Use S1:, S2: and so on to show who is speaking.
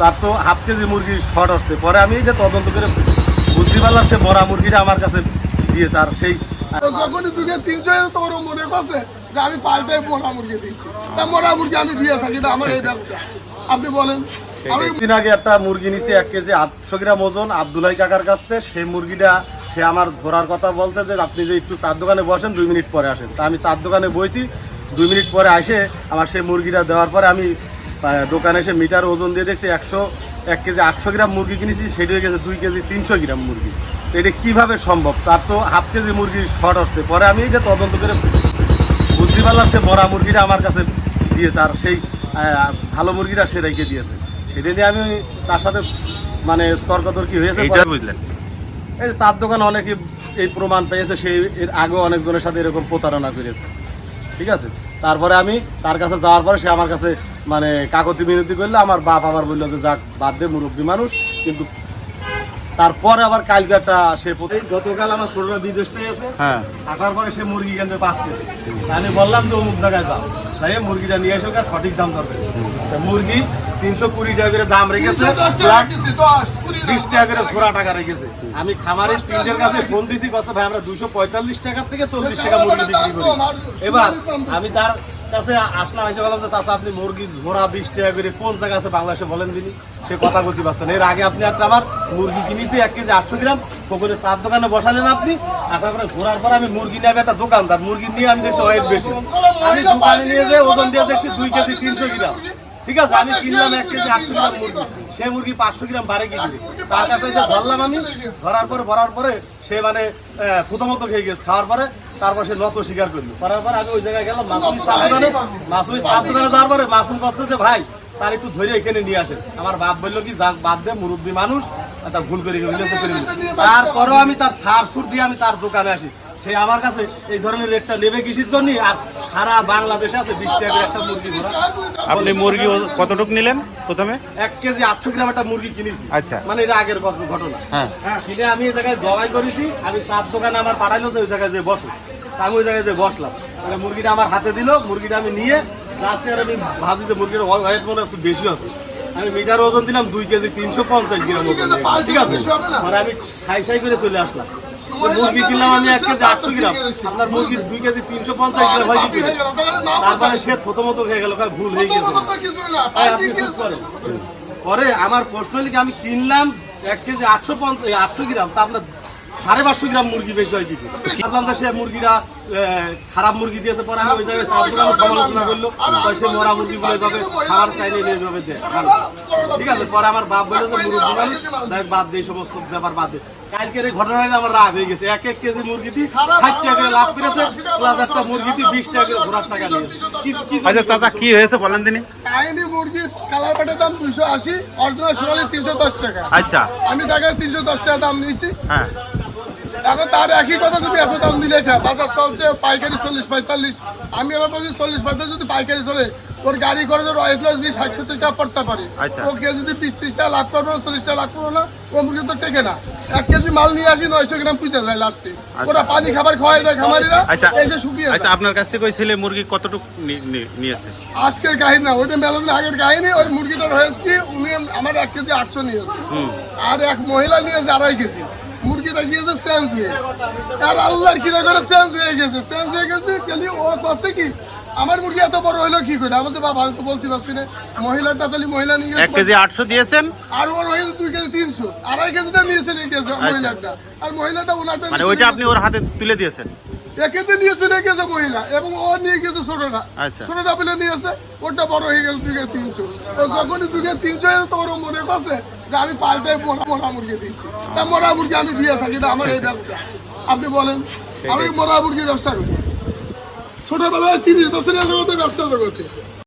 S1: তার তো half KG মুরগি শর্ট আসছে। পরে আমি এই যে তদন্ত করে বুঝতে পারলাম সে মরা মুরগিটা আমার কাছে দিয়েছে আর সেই
S2: যখনই তিনশো তোমার মনে করছে যে আমি পাল্টাই মোটা মুরগি দিয়েছি। তা মোটা মুরগি আমি দিয়ে থাকি না আমার এই ব্যবসা। আপনি বলেন
S1: দিন আগে একটা মুরগি নিছি এক কেজি আটশো গ্রাম ওজন আবদুল্লাহ কাকার কাছ থেকে। সেই মুরগিটা সে আমার ধরার কথা বলছে যে আপনি যে একটু চার দোকানে বসেন দুই মিনিট পরে আসেন। তা আমি চার দোকানে বইছি দুই মিনিট পরে আসে আমার সেই মুরগিটা দেওয়ার পরে আমি দোকানে এসে মিটার ওজন দিয়ে দেখছি একশো এক কেজি আটশো গ্রাম মুরগি কিনেছি সেটা হয়ে গেছে দুই কেজি তিনশো গ্রাম মুরগি। তো এটা কীভাবে সম্ভব? তার তো হাফ কেজি মুরগি শর্ট হচ্ছে পরে আমি এই যে তদন্ত করে বুঝতে পারলাম সে মরা মুরগিটা আমার কাছে দিয়েছে আর সেই ভালো মুরগিটা সে রেখে দিয়েছে। সেটা নিয়ে আমি তার সাথে মানে তর্কাতর্কি হয়েছে।
S3: বুঝলেন?
S1: এই চার দোকান অনেকে এই প্রমাণ পেয়েছে সেই এর আগেও অনেকজনের সাথে এরকম প্রতারণা করেছে। ঠিক আছে? তারপরে আমি তার কাছে যাওয়ার পরে সে আমার কাছে মানে কাকতি মিনতি করলে আমার বাপ আবার বলল যে যাক বাদ দে মুরব্বী মানুষ। কিন্তু তারপরে আবার কালকে একটা সে প্রতি- গতকাল আমার ছোটরা বিদেশ থেকে আছে
S3: হ্যাঁ।
S1: আসার পরে সে মুরগি কিনবে পাঁচ কেজি। আমি বললাম যে অমুক জায়গায় যাও। তাই মুরগিটা নিয়ে এসো সঠিক দাম তা মুরগি তিনশো কুড়ি টাকা করে দাম রেখেছে বিশ টাকা। করে ঘোরা টাকা রেখেছে। আমি খামারের স্টিলের কাছে ফোন দিছি কত ভাই আমরা দুশো পঁয়তাল্লিশ টাকা থেকে চল্লিশ টাকা মুরগি বিক্রি করি। এবার আমি তার সে কথা বলতে পারছেন এর আগে আপনি একটা আমার মুরগি কিনেছি, এক কেজি আটশো গ্রাম। পুকুরে চার দোকানে বসালেন আপনি। ঘোরার পর আমি মুরগি নেবে একটা দোকানদার। মুরগি নিয়ে আমি দেখছি ওয়েট বেশি। আমি দোকানে নিয়ে যাই ওজন দিয়ে দেখছি দুই কেজি তিনশো গ্রাম। ঠিক আছে আমি কিনলাম এক কেজি আটশো গ্রাম মুরগি। সে মুরগি পাঁচশো গ্রাম বাড়ে কি করে তার কাছে এসে ধরলাম আমি ধরার পরে ভরার পরে সে মানে প্রথমত খেয়ে গেছে। খাওয়ার পরে তারপর সে নত স্বীকার করল। করার পরে আমি ওই জায়গায় গেলাম মাসুমি সাবধানে দোকানে মাসুমি সাপ দোকানে যাওয়ার পরে মাসুম করছে যে ভাই তার একটু ধরে এখানে নিয়ে আসে আমার বাপ বলল কি যাক বাদ দে মুরব্বী মানুষ ভুল করে গেল তারপরেও আমি তার সার সুর দিয়ে আমি তার দোকানে আসি। সে আমার কাছে এই ধরনের রেটটা নেবে কিসের জন্য? আর সারা বাংলাদেশে আছে বিশ টাকা একটা মুরগি ধরা।
S3: আপনি মুরগি কতটুক নিলেন প্রথমে?
S1: এক কেজি আটশো গ্রাম একটা মুরগি কিনেছি।
S3: আচ্ছা।
S1: মানে এটা আগের ঘটনা।
S3: হ্যাঁ।
S1: কিনে আমি এই জায়গায় জবাই করেছি। আমি সাত দোকানে আমার পাঠাইলো যে ওই জায়গায় যে বসো। আমি ওই জায়গায় যে বসলাম। মানে মুরগিটা আমার হাতে দিল মুরগিটা আমি নিয়ে যাচ্ছি আর আমি ভাবছি যে মুরগির ওয়েট মনে হচ্ছে বেশি আছে। আমি মিটার ওজন দিলাম দুই কেজি তিনশো পঞ্চাশ গ্রাম ওজন ঠিক আছে মানে আমি খাই সাই করে চলে আসলাম। মুরগি কিনলাম আমি এক কেজি আটশো গ্রাম। আপনার মুরগির দুই কেজি তিনশো পঞ্চাশ গ্রাম হয় কি করে? তারপরে সে থতো মতো খেয়ে গেল ভুল হয়ে গেছে। আপনি শেষ করেন। পরে আমার প্রশ্ন হলো আমি কিনলাম এক কেজি আটশো পঞ্চাশ আটশো গ্রাম তা আপনার সাড়ে পাঁচশো গ্রাম মুরগি বেশি হয় করে? ভাবলাম সে মুরগিটা খারাপ মুরগি দিয়েছে পরে আমি ওই জায়গায় সমালোচনা করল সে মরা মুরগিগুলো এইভাবে খাবার চাইলে এইভাবে দেয়। ঠিক আছে পরে আমার বাপ বলে যে মুরগি মানুষ দেখ বাদ দিয়ে সমস্ত ব্যাপার বাদ দে। কালকের এই ঘটনায় আমার রাগ হয়ে গেছে। এক এক কেজি মুরগি দিয়ে ষাট টাকা করে লাভ করেছে প্লাস একটা মুরগি দিয়ে বিশ টাকা করে ঘোরার টাকা নিয়েছে। কি
S3: আচ্ছা চাচা কি হয়েছে বলেন দিনই
S2: কাহিনী মুরগি কালার পাটের দাম দুইশো আশি অরিজিনাল সোনালি তিনশো দশ টাকা।
S3: আচ্ছা।
S2: আমি টাকা তিনশো দশ টাকা দাম নিয়েছি।
S3: হ্যাঁ।
S2: এখন তার একই কথা তুমি এত দাম দিলে বাজার চলছে পাইকারি চল্লিশ পঁয়তাল্লিশ। আমি আবার বলছি চল্লিশ পঁয়তাল্লিশ যদি পাইকারি চলে ওর গাড়ি করে ওর ওয়াইফ লস দিয়ে ষাট সত্তর টাকা পড়তে পারি।
S3: আচ্ছা।
S2: ও কেজি যদি বিশ ত্রিশ টাকা লাভ করব চল্লিশ টাকা লাভ করব না ও মুরগি তো টেকে না। এক কেজি মাল নিয়ে আসি নয়শো গ্রাম পুজো যায় লাস্টে ওরা পানি খাবার খাওয়াই দেয় খামারিরা
S3: আচ্ছা।
S2: এসে শুকিয়ে
S3: আচ্ছা আপনার কাছ থেকে ওই ছেলে মুরগি কতটুক নিয়েছে?
S2: আজকের কাহিনী না ওইটা মেলাদিন আগের কাহিনী ওই মুরগিটার হয়েছে কি উনি আমার এক কেজি আটশো নিয়েছে। আর এক মহিলা নিয়েছে আড়াই কেজি। মুরগিটা গিয়েছে চেঞ্জ হয়ে আর আল্লাহর কিনা করে চেঞ্জ হয়ে গেছে? চেঞ্জ হয়ে গেছে ও করছে কি? আমার মুরগি এত বড় হইল কি করে? আমাদের বাবা তো বলতে পারছি না। মহিলাটা তাহলে মহিলা নিয়ে
S3: এক কেজি আটশো দিয়েছেন?
S2: আর ওর হয়েছে দুই কেজি তিনশো। আড়াই কেজিটা নিয়েছে নিয়ে গেছে মহিলাটা। আর মহিলাটা ওনারটা
S3: মানে ওইটা আপনি ওর হাতে তুলে দিয়েছেন?
S2: একেতে নিয়েছে নিয়ে গেছে মহিলা এবং ও নিয়ে গেছে ছোটটা
S3: আচ্ছা।
S2: ছোটটা বলে নিয়েছে ওটা বড় হয়ে গেছে দুগে তিনশো। তো যখনই দুগে তিনশো তোমার মনে করছে যে আমি পাল্টাই মোটা মোটা মুরগি দিয়েছি। তা মোটা মুরগি আমি দিয়ে থাকি না আমার এই ব্যবসা। আপনি বলেন আমি মোটা মুরগি ব্যবসা করি। ছোটবেলায় তিরিশ বছরের জগতে ব্যবসা জগতে।